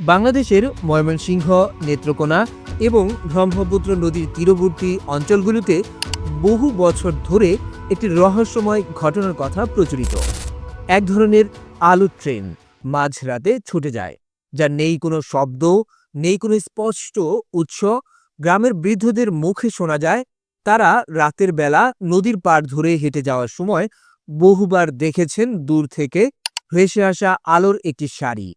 বাংলাদেশের ময়মনসিংহ, নেত্রকোনা এবং ব্রহ্মপুত্র নদীর তীরবর্তী অঞ্চলগুলোতে বহু বছর ধরে একটি রহস্যময় ঘটনার কথা প্রচলিত। এক ধরনের আলু ট্রেন মাঝরাতে ছুটে যায়, যার নেই কোনো শব্দ, নেই কোনো স্পষ্ট উৎস। গ্রামের বৃদ্ধদের মুখে শোনা যায়, তারা রাতের বেলা নদীর পাড় ধরে হেঁটে যাওয়ার সময় বহুবার দেখেছেন দূর থেকে ভেসে আসা আলোর একটি সারি।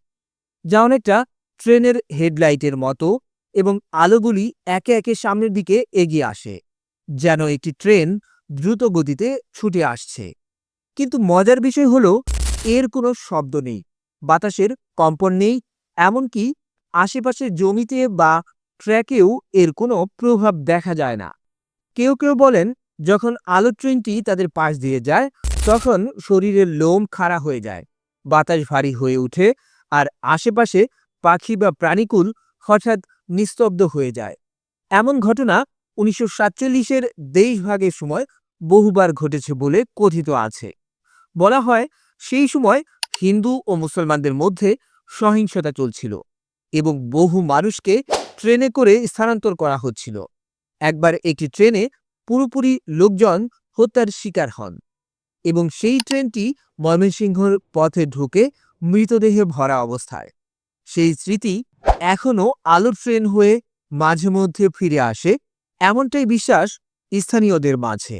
যা অনেকটা ট্রেনের হেডলাইটের মতো এবং আলোগুলি একে একে সামনের দিকে এগিয়ে আসে, যেন একটি ট্রেন দ্রুত গতিতে ছুটে আসছে। কিন্তু মজার বিষয় হলো, এর কোনো শব্দ নেই, বাতাসের কম্পন নেই, এমনকি আশেপাশের জমিতে বা ট্র্যাকেও এর কোনো প্রভাব দেখা যায় না। কেউ কেউ বলেন, যখন আলো ট্রেনটি তাদের পাশ দিয়ে যায়, তখন শরীরের লোম খাড়া হয়ে যায়, বাতাস ভারী হয়ে ওঠে আর আশেপাশে পাখি বা প্রাণীকুল হঠাৎ নিস্তব্ধ হয়ে যায়। এমন ঘটনা উনিশশো সাতচল্লিশের দেশভাগের সময় বহুবার ঘটেছে বলে কথিত আছে। বলা হয় সেই সময় হিন্দু ও মুসলমানদের মধ্যে সহিংসতা চলছিল এবং বহু মানুষকে ট্রেনে করে স্থানান্তর করা হচ্ছিল। একবার একটি ট্রেনে পুরোপুরি লোকজন হত্যার শিকার হন এবং সেই ট্রেনটি ময়মনসিংহর পথে ঢুকে মৃতদেহে ভরা অবস্থায়। সেই স্মৃতি এখনও আলোর ট্রেন হয়ে মাঝে মধ্যে ফিরে আসে, এমনটাই বিশ্বাস স্থানীয়দের মাঝে।